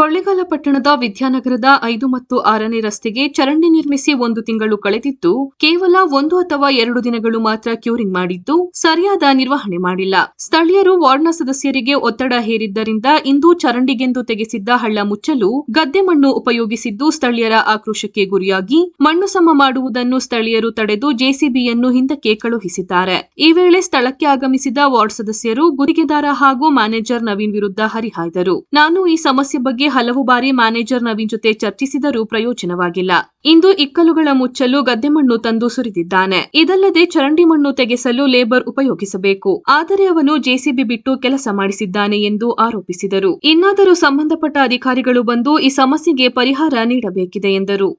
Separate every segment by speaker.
Speaker 1: ಕೊಳ್ಳೇಗಾಲ ಪಟ್ಟಣದ ವಿದ್ಯಾನಗರದ ಐದು ಮತ್ತು ಆರನೇ ರಸ್ತೆಗೆ ಚರಂಡಿ ನಿರ್ಮಿಸಿ ಒಂದು ತಿಂಗಳು ಕಳೆದಿದ್ದು, ಕೇವಲ ಒಂದು ಅಥವಾ ಎರಡು ದಿನಗಳು ಮಾತ್ರ ಕ್ಯೂರಿಂಗ್ ಮಾಡಿದ್ದು, ಸರಿಯಾದ ನಿರ್ವಹಣೆ ಮಾಡಿಲ್ಲ. ಸ್ಥಳೀಯರು ವಾರ್ಡ್ನ ಸದಸ್ಯರಿಗೆ ಒತ್ತಡ ಹೇರಿದ್ದರಿಂದ ಇಂದು ಚರಂಡಿಗೆಂದು ತೆಗೆಸಿದ್ದ ಹಳ್ಳ ಮುಚ್ಚಲು, ಗದ್ದೆ ಮಣ್ಣು ಉಪಯೋಗಿಸಿದ್ದು ಸ್ಥಳೀಯರ ಆಕ್ರೋಶಕ್ಕೆ ಗುರಿಯಾಗಿ, ಮಣ್ಣು ಸಮ ಮಾಡುವುದನ್ನು ಸ್ಥಳೀಯರು ತಡೆದು ಜೆಸಿಬಿಯನ್ನು ಹಿಂದಕ್ಕೆ ಕಳುಹಿಸಿದ್ದಾರೆ. ಈ ವೇಳೆ ಸ್ಥಳಕ್ಕೆ ಆಗಮಿಸಿದ ವಾರ್ಡ್ ಸದಸ್ಯರು ಗುತ್ತಿಗೆದಾರ ಹಾಗೂ ಮ್ಯಾನೇಜರ್ ನವೀನ್ ವಿರುದ್ಧ ಹರಿಹಾಯ್ದರು. ನಾನು ಈ ಸಮಸ್ಯೆ ಬಗ್ಗೆ ಹಲವು ಬಾರಿ ಮ್ಯಾನೇಜರ್ ನವೀನ್ ಜೊತೆ ಚರ್ಚಿಸಿದರೂ ಪ್ರಯೋಜನವಾಗಿಲ್ಲ. ಇಂದು ಇಕ್ಕಲುಗಳ ಮುಚ್ಚಲು ಗದ್ದೆ ಮಣ್ಣು ತಂದು ಸುರಿದಿದ್ದಾನೆ. ಇದಲ್ಲದೆ ಚರಂಡಿ ಮಣ್ಣು ತೆಗೆಸಲು ಲೇಬರ್ ಉಪಯೋಗಿಸಬೇಕು. ಆದರೆ ಅವನು ಜೆಸಿಬಿ ಬಿಟ್ಟು ಕೆಲಸ ಮಾಡಿಸಿದ್ದಾನೆ ಎಂದು ಆರೋಪಿಸಿದರು. ಇನ್ನಾದರೂ ಸಂಬಂಧಪಟ್ಟ ಅಧಿಕಾರಿಗಳು ಬಂದು ಈ ಸಮಸ್ಯೆಗೆ ಪರಿಹಾರ ನೀಡಬೇಕಿದೆ ಎಂದರು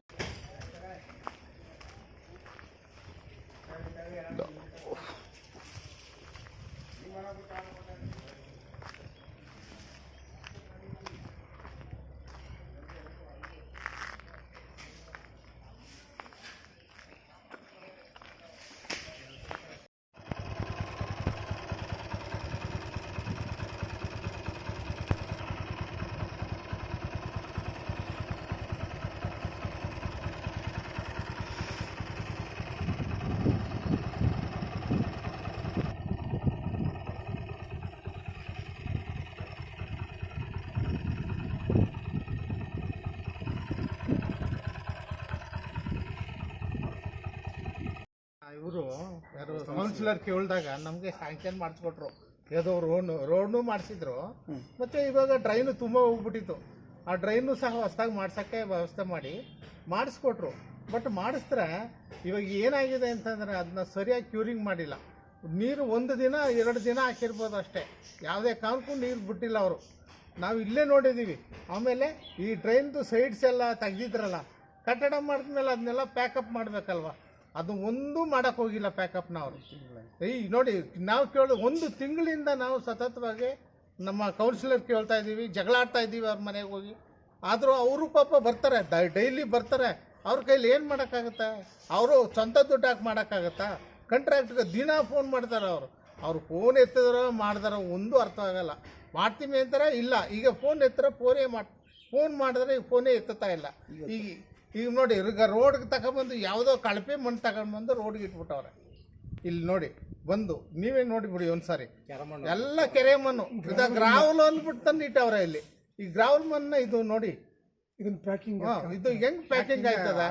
Speaker 2: ಇವರು ಯಾರು ಕೌನ್ಸಿಲರ್ ಕೇಳಿದಾಗ ನಮಗೆ ಸ್ಯಾಂಕ್ಷನ್ ಮಾಡಿಸ್ಕೊಟ್ರು. ಯಾವುದೋ ರೋಡ್ ರೋಡ್ನು ಮಾಡಿಸಿದ್ರು. ಮತ್ತು ಇವಾಗ ಡ್ರೈನು ತುಂಬ ಹೋಗ್ಬಿಟ್ಟಿತ್ತು. ಆ ಡ್ರೈನು ಸಹ ಹೊಸದಾಗಿ ಮಾಡ್ಸೋಕ್ಕೆ ವ್ಯವಸ್ಥೆ ಮಾಡಿ, ಮಾಡಿಸ್ಕೊಟ್ರು. ಬಟ್ ಮಾಡಿಸಿದ್ರೆ ಇವಾಗ ಏನಾಗಿದೆ ಅಂತಂದರೆ ಅದನ್ನ ಸರಿಯಾಗಿ ಕ್ಯೂರಿಂಗ್ ಮಾಡಿಲ್ಲ. ನೀರು ಒಂದು ದಿನ, ಎರಡು ದಿನ ಹಾಕಿರ್ಬೋದು ಅಷ್ಟೇ. ಯಾವುದೇ ಕಾರಣಕ್ಕೂ ನೀರು ಬಿಟ್ಟಿಲ್ಲ ಅವರು. ನಾವು ಇಲ್ಲೇ ನೋಡಿದ್ದೀವಿ ಆಮೇಲೆ ಈ ಡ್ರೈನ್ದು ಸೈಡ್ಸ್ ಎಲ್ಲ ತೆಗ್ದಿದ್ರಲ್ಲ, ಕಟ್ಟಡ ಮಾಡಿದ್ಮೇಲೆ ಅದನ್ನೆಲ್ಲ ಪ್ಯಾಕಪ್ ಮಾಡಬೇಕಲ್ವ? ಅದು ಒಂದು ಮಾಡಕ್ ಹೋಗಿಲ್ಲ ಪ್ಯಾಕಪ್ನ ಅವರು. ಈ ನೋಡಿ ನಾವು ಕೇಳೋ ಒಂದು ತಿಂಗಳಿಂದ ನಾವು ಸತತವಾಗಿ ನಮ್ಮ ಕೌನ್ಸಿಲರ್ ಕೇಳ್ತಾ ಇದ್ದೀವಿ ಜಗಳಾಡ್ತಾ ಇದ್ದೀವಿ ಅವ್ರ ಮನೆಗೆ ಹೋಗಿ. ಆದರೂ ಅವರು ಪಾಪ ಬರ್ತಾರೆ ಡೈಲಿ ಬರ್ತಾರೆ. ಅವ್ರ ಕೈಲಿ ಏನು ಮಾಡೋಕ್ಕಾಗತ್ತೆ? ಅವರು ಸ್ವಂತ ದುಡ್ಡು ಹಾಕಿ ಮಾಡೋಕ್ಕಾಗತ್ತಾ? ಕಂಟ್ರಾಕ್ಟ್ಗೆ ದಿನ ಫೋನ್ ಮಾಡ್ತಾರೆ ಅವರು. ಅವ್ರು ಫೋನ್ ಎತ್ತಿದಾರೋ ಮಾಡಿದಾರ ಒಂದು ಅರ್ಥ ಆಗಲ್ಲ. ಮಾಡ್ತೀವಿ ಅಂತಾರೆ ಇಲ್ಲ. ಈಗ ಫೋನ್ ಎತ್ತರ ಫೋನೇ ಮಾಡಿ ಫೋನ್ ಮಾಡಿದ್ರೆ ಈಗ ಫೋನೇ ಎತ್ತುತ್ತಾ ಇಲ್ಲ. ಈಗ ಈಗ ನೋಡಿ ಈಗ ರೋಡ್ಗೆ ತಗೊಂಬಂದು ಯಾವುದೋ ಕಳಪೆ ಮಣ್ಣು ತಗೊಂಡ್ಬಂದು ರೋಡ್ಗೆ ಇಟ್ಬಿಟ್ಟವ್ರೆ. ಇಲ್ಲಿ ನೋಡಿ ಬಂದು ನೀವೇ ನೋಡಿಬಿಡಿ ಒಂದ್ಸಾರಿ. ಎಲ್ಲ ಕೆರೆ ಮಣ್ಣು. ಇದು ಗ್ರಾವಲ್ ಅಂದ್ಬಿಟ್ಟು ತಂದು ಇಟ್ಟವ್ರೆ ಇಲ್ಲಿ. ಈ ಗ್ರಾವಲ್ ಮಣ್ಣ ಇದು ನೋಡಿ.
Speaker 3: ಇದನ್ನ ಪ್ಯಾಕಿಂಗ್
Speaker 2: ಇದು ಹೆಂಗ್ ಪ್ಯಾಕಿಂಗ್ ಆಯ್ತದ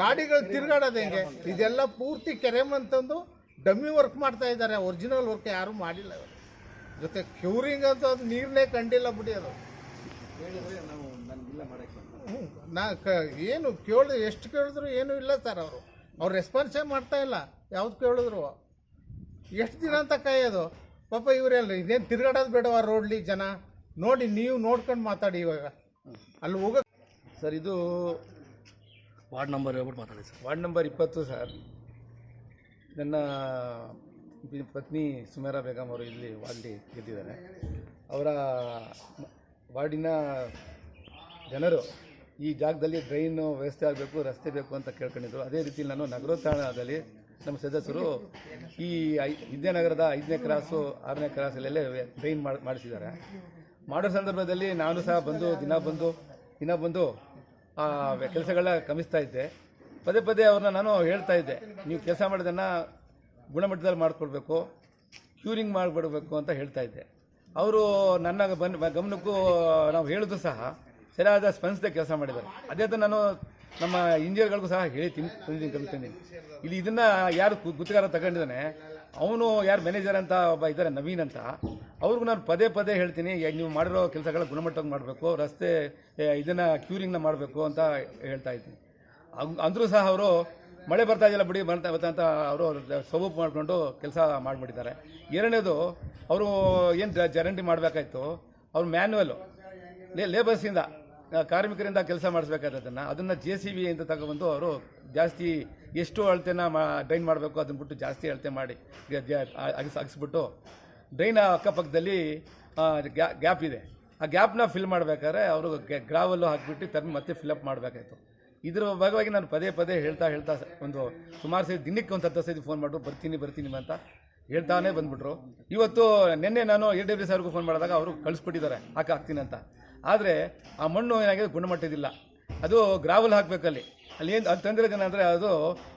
Speaker 2: ಗಾಡಿಗಳು ತಿರ್ಗಾಡೋದು ಹೆಂಗೆ? ಇದೆಲ್ಲ ಪೂರ್ತಿ ಕೆರೆ ಮಣ್ಣು ತಂದು ಡಮ್ಮಿ ವರ್ಕ್ ಮಾಡ್ತಾ ಇದ್ದಾರೆ ಒರಿಜಿನಲ್ ವರ್ಕ್ ಯಾರು ಮಾಡಿಲ್ಲ ಜೊತೆ ಕ್ಯೂರಿಂಗ್ ಅಂತ ಅದು ನೀರನ್ನೇ ಕಂಡಿಲ್ಲ ಬಿಡಿ ಅದು. ಹ್ಮ್. ನಾ ಕ ಏನು ಕೇಳಿದ್ರು ಎಷ್ಟು ಕೇಳಿದ್ರು ಏನೂ ಇಲ್ಲ ಸರ್ ಅವರು. ಅವ್ರು ರೆಸ್ಪಾನ್ಸೇ ಮಾಡ್ತಾ ಇಲ್ಲ? ಯಾವ್ದು ಕೇಳಿದ್ರು? ಎಷ್ಟು ದಿನ ಅಂತ ಕಾಯೋದು ಪಾಪ ಇವರೆಲ್ಲ ಇದೇನು ತಿರ್ಗಾಡೋದು ಬೇಡವಾ ರೋಡ್ಲಿ ಜನ? ನೋಡಿ ನೀವು ನೋಡ್ಕೊಂಡು ಮಾತಾಡಿ ಇವಾಗ. ಅಲ್ಲಿ ಹೋಗ
Speaker 4: ಸರ್ ಇದು ವಾರ್ಡ್ ನಂಬರ್ ಹೇಳ್ಬಿಟ್ಟು ಮಾತಾಡಿ ಸರ್
Speaker 2: ವಾರ್ಡ್ ನಂಬರ್ ಇಪ್ಪತ್ತು ಸರ್ ನನ್ನ ಪತ್ನಿ ಸುಮೇರಾ ಬೇಗಂ ಅವರು ಇಲ್ಲಿ ವಾರ್ಡ್ಲಿ ಗೆದ್ದಿದ್ದಾರೆ. ಅವರ ವಾರ್ಡಿನ ಜನರು ಈ ಜಾಗದಲ್ಲಿ ಡ್ರೈನು ವ್ಯವಸ್ಥೆ ಆಗಬೇಕು, ರಸ್ತೆ ಬೇಕು ಅಂತ ಕೇಳ್ಕೊಂಡಿದ್ರು. ಅದೇ ರೀತಿ ನಾನು ನಗರೋತ್ಥಾನದಲ್ಲಿ ನಮ್ಮ ಸದಸ್ಯರು ಈ ಐ ವಿದ್ಯಾನಗರದ ಐದನೇ ಕ್ರಾಸು, ಆರನೇ ಕ್ರಾಸಲ್ಲೆಲ್ಲ ಡ್ರೈನ್ ಮಾಡಿ ಮಾಡಿಸಿದ್ದಾರೆ. ಮಾಡೋ ಸಂದರ್ಭದಲ್ಲಿ ನಾನು ಸಹ ಬಂದು, ದಿನ ಬಂದು ದಿನ ಬಂದು ಆ ಕೆಲಸಗಳ ಕಮಿಸ್ತಾ ಇದ್ದೆ. ಪದೇ ಪದೇ ಅವ್ರನ್ನ ನಾನು ಹೇಳ್ತಾ ಇದ್ದೆ, ನೀವು ಕೆಲಸ ಮಾಡೋದನ್ನು ಗುಣಮಟ್ಟದಲ್ಲಿ ಮಾಡಿಕೊಡ್ಬೇಕು ಕ್ಯೂರಿಂಗ್ ಮಾಡಿಬಿಡ್ಬೇಕು ಅಂತ ಹೇಳ್ತಾ ಇದ್ದೆ. ಅವರು ನನ್ನ ಬನ್ ಗಮನಕ್ಕೂ ನಾವು ಹೇಳಿದ್ರು ಸಹ ಸರಿಯಾದ ಸ್ಪಂದಿಸಿದ ಕೆಲಸ ಮಾಡಿದ್ದಾರೆ. ಅದೇ ಥರ ನಾನು ನಮ್ಮ ಇಂಜಿನಿಯರ್ಗಳಿಗೂ ಸಹ ಹೇಳಿ ತಿನ್ ತಂದಿದ್ದೀನಿ ಇಲ್ಲಿ ಇದನ್ನು ಯಾರು ಗುತ್ತಿಗಾರ ತಗೊಂಡಿದ್ದಾನೆ, ಅವನು ಯಾರು ಮ್ಯಾನೇಜರ್ ಅಂತ ಒಬ್ಬ ಇದ್ದಾರೆ ನವೀನ್ ಅಂತ. ಅವ್ರಿಗೂ ನಾನು ಪದೇ ಪದೇ ಹೇಳ್ತೀನಿ ನೀವು ಮಾಡಿರೋ ಕೆಲಸಗಳ ಗುಣಮಟ್ಟವಾಗಿ ಮಾಡಬೇಕು, ರಸ್ತೆ ಇದನ್ನು ಕ್ಯೂರಿಂಗ್ನ ಮಾಡಬೇಕು ಅಂತ ಹೇಳ್ತಾ ಇದ್ದೀನಿ. ಅಂದರೂ ಸಹ ಅವರು ಮಳೆ ಬರ್ತಾ ಇದೆಯಲ್ಲ ಬಿಡಿ, ಬರ್ತಾ ಬರ್ತಾ ಅಂತ ಅವರು ಸೊಬೂಪು ಮಾಡಿಕೊಂಡು ಕೆಲಸ ಮಾಡಿಬಿಟ್ಟಿದ್ದಾರೆ. ಎರಡನೇದು, ಅವರು ಏನು ಜರಂಡಿ ಮಾಡಬೇಕಾಯ್ತು, ಅವ್ರು ಮ್ಯಾನ್ಯಲು ಲೇ, ಲೇಬರ್ಸಿಂದ. ಕಾರ್ಮಿಕರಿಂದ ಕೆಲಸ ಮಾಡಿಸ್ಬೇಕಾದದನ್ನು ಅದನ್ನು ಜೆ ಸಿ ಬಿ ಅಂತ ತಗೊಬಂದು ಅವರು ಜಾಸ್ತಿ ಎಷ್ಟು ಅಳತೆನ ಮಾ ಡ್ರೈನ್ ಮಾಡಬೇಕು, ಅದನ್ನ ಬಿಟ್ಟು ಜಾಸ್ತಿ ಅಳತೆ ಮಾಡಿ ಅಗಿಸ್, ಅಗಿಸ್ಬಿಟ್ಟು ಡ್ರೈನ್ ಅಕ್ಕಪಕ್ಕದಲ್ಲಿ ಗ್ಯಾಪ್ ಇದೆ. ಆ ಗ್ಯಾಪ್ನ ಫಿಲ್ ಮಾಡಬೇಕಾದ್ರೆ ಅವರು ಗ್ರಾವಲ್ಲು ಹಾಕಿಬಿಟ್ಟು ತರ್ಮಿ ಮತ್ತೆ ಫಿಲಪ್ ಮಾಡಬೇಕಾಯ್ತು. ಇದ್ರ ಭಾಗವಾಗಿ ನಾನು ಪದೇ ಪದೇ ಹೇಳ್ತಾ ಹೇಳ್ತಾ ಒಂದು ಸುಮಾರು ಸರಿ ದಿನಕ್ಕೆ ಒಂದು ಹತ್ತು ಸತಿ ಫೋನ್ ಮಾಡಿದ್ರು ಬರ್ತೀನಿ ಬರ್ತೀನಿ ಅಂತ ಹೇಳ್ತಾನೆ ಬಂದ್ಬಿಟ್ರು. ಇವತ್ತು ನಿನ್ನೆ ನಾನು ಎ ಡಬ್ಲ್ಯೂ ಸರ್ಗೂ ಫೋನ್ ಮಾಡಿದಾಗ ಅವರು ಕಳಿಸ್ಬಿಟ್ಟಿದ್ದಾರೆ, ಹಾಕಿ, ಹಾಕ್ತೀನಿ ಅಂತ. ಆದರೆ ಆ ಮಣ್ಣು ಏನಾಗಿದೆ? ಗುಣಮಟ್ಟದಿಲ್ಲ. ಅದು ಗ್ರಾವಲ್ ಹಾಕಬೇಕಲ್ಲಿ. ಅಲ್ಲಿ ಏನು ಅದು ತಂದಿರೋದೇನ ಅಂದರೆ ಅದು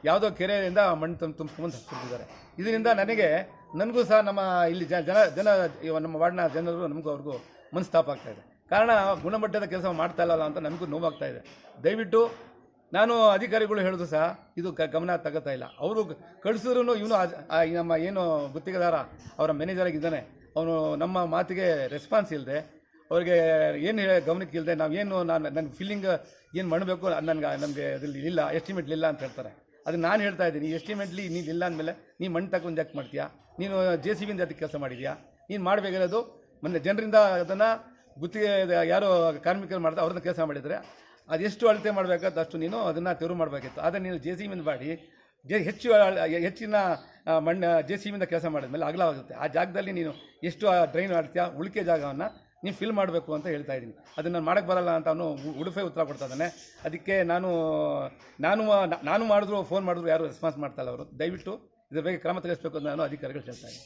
Speaker 2: ಯಾವುದೋ ಕೆರೆಯಿಂದ ಮಣ್ಣು ತುಂಬ ಸುರಿದಿದ್ದಾರೆ ಇದರಿಂದ ನನಗೆ, ನನಗೂ ಸಹ ನಮ್ಮ ಇಲ್ಲಿ ಜನ ಜನ ನಮ್ಮ ವಾರ್ಡ್ನ ಜನರು ನಮಗೂ ಅವ್ರಿಗೂ ಮನಸ್ತಾಪ ಆಗ್ತಾಯಿದೆ ಕಾರಣ ಗುಣಮಟ್ಟದ ಕೆಲಸ ಮಾಡ್ತಾ ಇಲ್ಲಲ್ಲ ಅಂತ ನನಗೂ ನೋವಾಗ್ತಾ ಇದೆ. ದಯವಿಟ್ಟು ನಾನು ಅಧಿಕಾರಿಗಳು ಹೇಳಿದ್ರು ಸಹ ಇದು ಕ ಗಮನ ತಗೋತಾ ಇಲ್ಲ. ಅವರು ಕಳಿಸಿದ್ರು ಇವನು ನಮ್ಮ ಏನು ಗುತ್ತಿಗೆದಾರ, ಅವರ ಮ್ಯಾನೇಜರ್ ಆಗಿದ್ದಾನೆ. ಅವನು ನಮ್ಮ ಮಾತಿಗೆ ರೆಸ್ಪಾನ್ಸ್ ಇಲ್ಲದೆ ಅವ್ರಿಗೆ ಏನು ಹೇಳ ಗಮನಕ್ಕೆ ಇಲ್ಲದೆ ನಾವು ಏನು ನಾನು ನನ್ನ ಫೀಲಿಂಗ್ ಏನು ಮಾಡಬೇಕು ನನಗೆ, ನಮಗೆ ಅದರಲ್ಲಿ ಇಲ್ಲ ಎಸ್ಟಿಮೇಟ್ ಇಲ್ಲ ಅಂತ ಹೇಳ್ತಾರೆ. ಅದು ನಾನು ಹೇಳ್ತಾ ಇದ್ದೀನಿ ಎಸ್ಟಿಮೇಟ್ಲಿ ನೀನು ಇಲ್ಲ ಅಂದಮೇಲೆ ನೀನು ಮಣ್ಣು ತಗೊಂಡು ಯಾಕೆ ಮಾಡ್ತೀಯಾ? ನೀನು ಜೆ ಸಿ ಬಿಂದ ಅದಕ್ಕೆ ಕೆಲಸ ಮಾಡಿದೀಯಾ? ನೀನು ಮಾಡಬೇಕಿರೋದು ಮೊನ್ನೆ ಜನರಿಂದ ಅದನ್ನು ಗುತ್ತಿಗೆ ಯಾರು ಕಾರ್ಮಿಕರು ಮಾಡ್ತಾರೆ ಅವ್ರನ್ನ ಕೆಲಸ ಮಾಡಿದರೆ ಅದೆಷ್ಟು ಅಳತೆ ಮಾಡಬೇಕಾದ ಅಷ್ಟು ನೀನು ಅದನ್ನು ತೆರವು ಮಾಡಬೇಕಿತ್ತು. ಆದರೆ ನೀನು ಜೆ ಸಿ ಬಿಂದ ಮಾಡಿ, ಜೆ ಹೆಚ್ಚು ಹೆಚ್ಚಿನ ಮಣ್ಣು ಜೆ ಸಿ ಬಿಂದ ಕೆಲಸ ಮಾಡಿದ್ಮೇಲೆ ಅಗಲವಾಗುತ್ತೆ. ಆ ಜಾಗದಲ್ಲಿ ನೀನು ಎಷ್ಟು ಡ್ರೈನ್ ಆಡ್ತೀಯಾ ಉಳಿಕೆ ಜಾಗವನ್ನು ನೀವು ಫಿಲ್ ಮಾಡಬೇಕು ಅಂತ ಹೇಳ್ತಾ ಇದ್ದೀನಿ. ಅದನ್ನು ನಾನು ಮಾಡೋಕ್ಕೆ ಬರಲ್ಲ ಅಂತ ಅವನು ಉಡುಪೆ ಉತ್ತರ ಕೊಡ್ತಾ ಇದ್ದಾನೆ. ಅದಕ್ಕೆ ನಾನು ನಾನು ನಾನು ಮಾಡಿದ್ರು ಫೋನ್ ಮಾಡಿದ್ರು ಯಾರು ರೆಸ್ಪಾನ್ಸ್ ಮಾಡ್ತಾ ಇಲ್ಲ ಅವರು. ದಯವಿಟ್ಟು ಇದ್ರ ಬಗ್ಗೆ ಕ್ರಮ ತೆಗೆಸಬೇಕು ಅಂತ ನಾನು ಅಧಿಕಾರಿಗಳು ಹೇಳ್ತಾ ಇದ್ದೀನಿ.